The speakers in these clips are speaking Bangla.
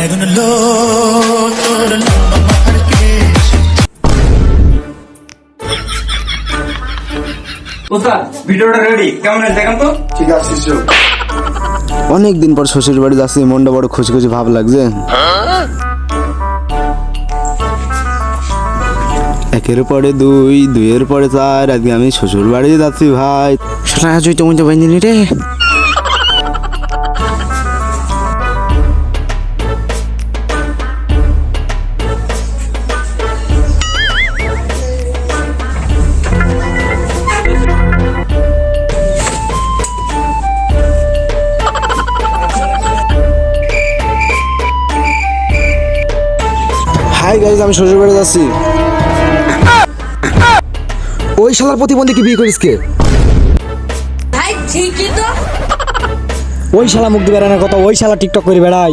I don't know, তোর লম্বা মাথার কেশ ওস্তাদ ভিডিওটা রেডি কেমন আছে দেখেন তো? ঠিক আছে অনেক দিন পর শ্বশুর বাড়ি যাচ্ছি মনটা বড় খুশি খুশি ভাব লাগছে। একের পরে দুই দুইয়ের পরে চার আজকে আমি শ্বশুর বাড়ি যাচ্ছি ভাই। সেটা আজই তো বাইন্দিনি রে। হাই গাইজ আমি শ্বশুর বাড়ি যাচ্ছি। ওই শালার প্রতিবন্ধী কি বিয়ে করিস কে ভাই ঠিকই তো। ওই শালা মুখ দিয়ে বেড়ানোর কথা ওই শালা টিকটক করে বেড়াই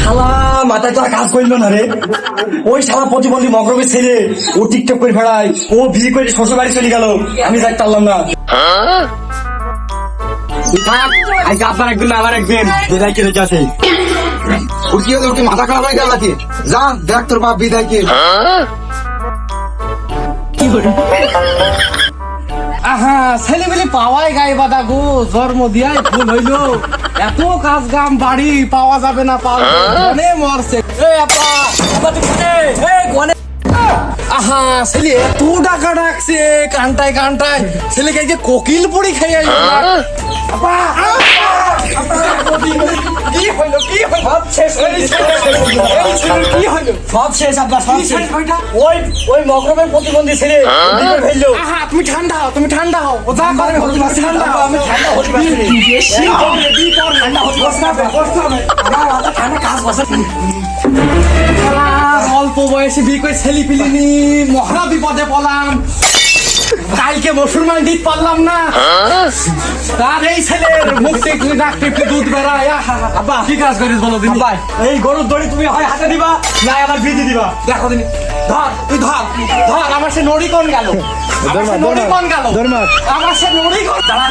শালা মাথায় তো আর কাজ করল না রে। ওই শালা প্রতিবন্ধী ছেলে ও টিকটক করে বেড়ায়। ও বিয়ে করে শ্বশুর বাড়ি চলে গেল। আমি যাই পারলাম না। আজকে আপনার একদিন আমার একদিন। কি, মাথা খারাপ হয়ে গেল নাকি? যা, দেখ তোর বাপ বিদায় কি? আহা পাওয়াই বাদা গো, জন্ম দিয়াই ফুল হইল। এত কাজ গাম বাড়ি, পাওয়া যাবে না, পাওয়া মনে মরছে। আহা, ছেলে এত টাকা ডাকছে, কান্টায় কান্টায়। ছেলেকে কোকিল পুরি খাই প্রতিবন্ধী ছেলে আহা তুমি ঠান্ডা হও তুমি ঠান্ডা হও। ও যা করে ঠান্ডা হও। আমি ঠান্ডা হতে ঠান্ডা অল্প বয়সে বিয়ে করে ছেলে পিলিনি মহা বিপদে পড়লাম। কালকে মুসলমান দিতে পারলাম না। তার এই ছেলের মুখ থেকে ডাক টিপে দুধ বেড়ায়। আব্বা কি কাজ করিস বলো দিদি ভাই এই গরুর দড়ি তুমি হয় হাতে দিবা না আমার বিধি দিবা। দেখো দিদি ধর তুই ধর ধর আমার সে নড়ি কোন গেল? আমার সে নড়ি কোন গেল? আমার সে নড়ি কোন দাঁড়া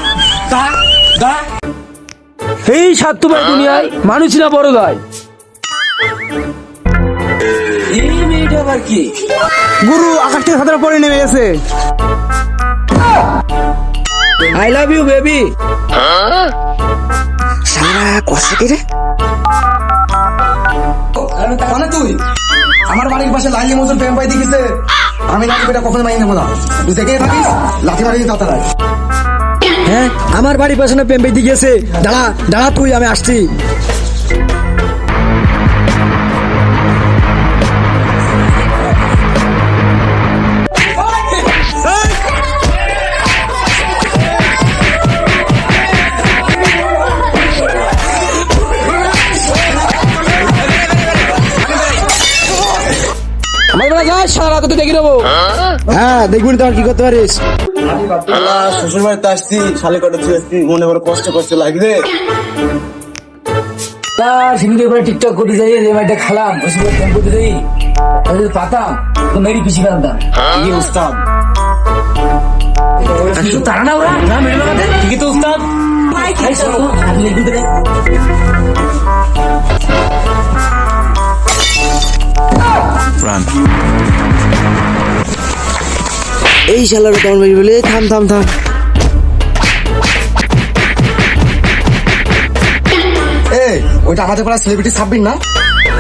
দাঁড়া দাঁড়া এই স্বার্থপর দুনিয়ায় মানুষ না বড় গায় এই মেয়েটা আবার কি? গুরু আকাশ থেকে সাঁতার পরে নেমে গেছে। আই লাভ ইউ বেবি মানে তুই? আমার বাড়ির পাশে লাইলি মতন প্রেম পাই দেখিছে। আমি লাঠি পেটা কখনো মাইনে নেব না। তুই দেখে থাকিস? লাঠি মারি তাড়াতাড়ি। হ্যাঁ আমার বাড়ির পাশে না প্রেম পেতে গেছে দাঁড়া দাঁড়া তুই আমি আসছি। আমার বেলা যাস সারা রাত তো দেখে নেব। হ্যাঁ দেখবি তো আর কি করতে পারিস। শ্বশুর বাড়িতে আসছি শালে কটা আসছি মনে বড় কষ্ট কষ্ট লাগবে তার সেদিনকে এবারে টিকটক করতে যাই রে মাইটা খালাম বসে বসে ফোন করতে যাই। আমি পাতাম তো মেরি পিছিয়ে ফেলতাম কি উস্তাদ? তারা না ওরা না মেরে বাবাতে ঠিকই তো উস্তাদ। এই শোনো, তোমার লিখবি তো রে। এই শালার কেমন বেরিয়ে বলে? থাম থাম থাম। ওইটা আমাদের পাড়া সেলিব্রিটি সাব্বির না?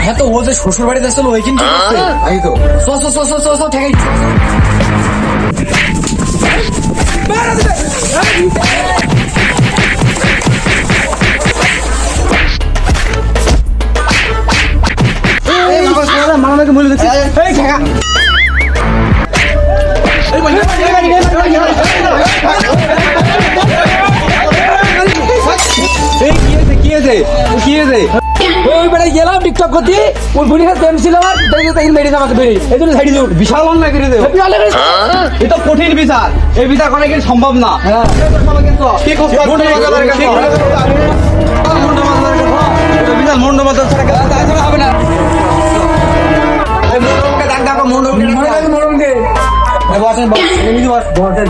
হ্যাঁ তো ও যে শ্বশুর বাড়িতে আসলো ওই কিন্তু এই তো। সো সো সো সো সো সো ঠেকাই ওই বেড়াই গেলাম টিকটক করতে। ওই বুড়ি হাতে প্রেম ছিল আমার দেখে তাই মেরে আমাকে বেরি এই জন্য সাইড দিও বিশাল অন্যায় করে দেও বিশাল এটা কঠিন বিচার। এই বিচার করা কিন্তু সম্ভব না। হ্যাঁ। কি কষ্ট মুন্ড মুন্ড মাথার কাছে। বিচার মুন্ড হবে না। এই মুন্ডকে ডাক ডাকো মুন্ডকে মরমকে বসেন বসেন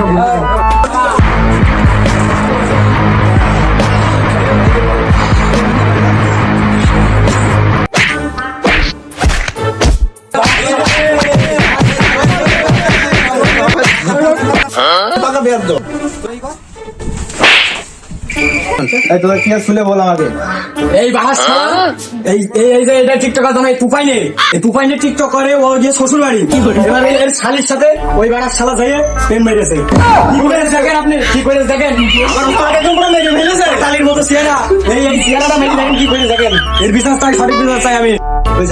এই তোদের কি শুলে বল আমাকে এই বাস এই এই এই যে এটা টিকটক এই তুফাইনে এই তুফাইনে টিকটক করে ও যে শ্বশুর বাড়ি এবার এর শালির সাথে ওই বাড়ার শালা যাইয়ে পেন মেরেছে। কি করে দেখেন আপনি? কি করে দেখেন? আমার একদম পুরো মেরে ফেলেছে শালির মতো চেহারা। এই এই চেহারাটা মেরে দেখেন কি করে দেখেন? এর বিশ্বাস চাই সঠিক বিশ্বাস চাই আমি।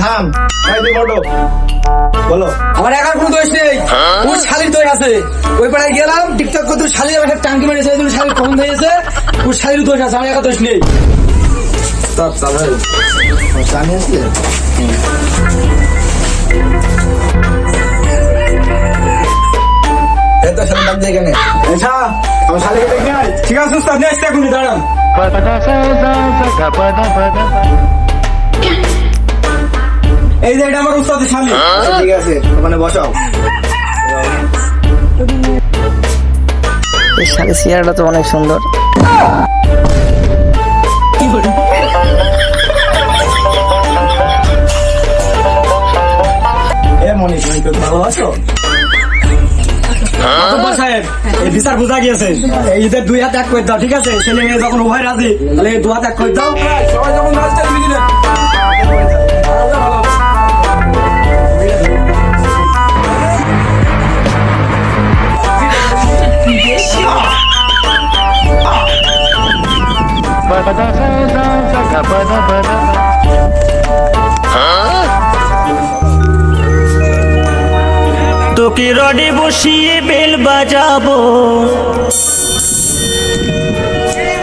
থাম এই তুই বলো। বলো। আমার একার কোনো দোষ নেই। ওর শালির দোষ আছে। ওই পাড়ায় গেলাম টিকটক করতে শালির আমার টাঙ্কি মেরেছে জন্য শালির কম হয়েছে ওর শালির দোষ আছে আমার একা দোষ নেই। তো সামনে দাম দিয়ে এখানে আচ্ছা আমার শালিকে দেখে ঠিক আছে এখনই দাঁড়ান। এই যে এটা আমার উস্তাদের শালি আচ্ছা, ঠিক আছে ওখানে বসাও। এই চেয়ারটা তো অনেক সুন্দর। এ মনি তুমি তো ভালো আছো? মাতব্বর সাহেব এই বিচার বোঝা গিয়েছে। এই ঈদের দুই হাত এক করে দাও ঠিক আছে? ছেলে মেয়ে যখন উভয় রাজি তাহলে দু হাত এক করে দাও। সবাই যখন বসিয়ে বেল বাজাবো।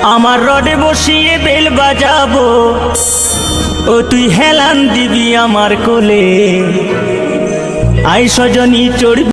আমার রডে বসিয়ে বেল বাজাবো। ও তুই হেলান দিবি আমার কোলে। আই সজনী চড়বি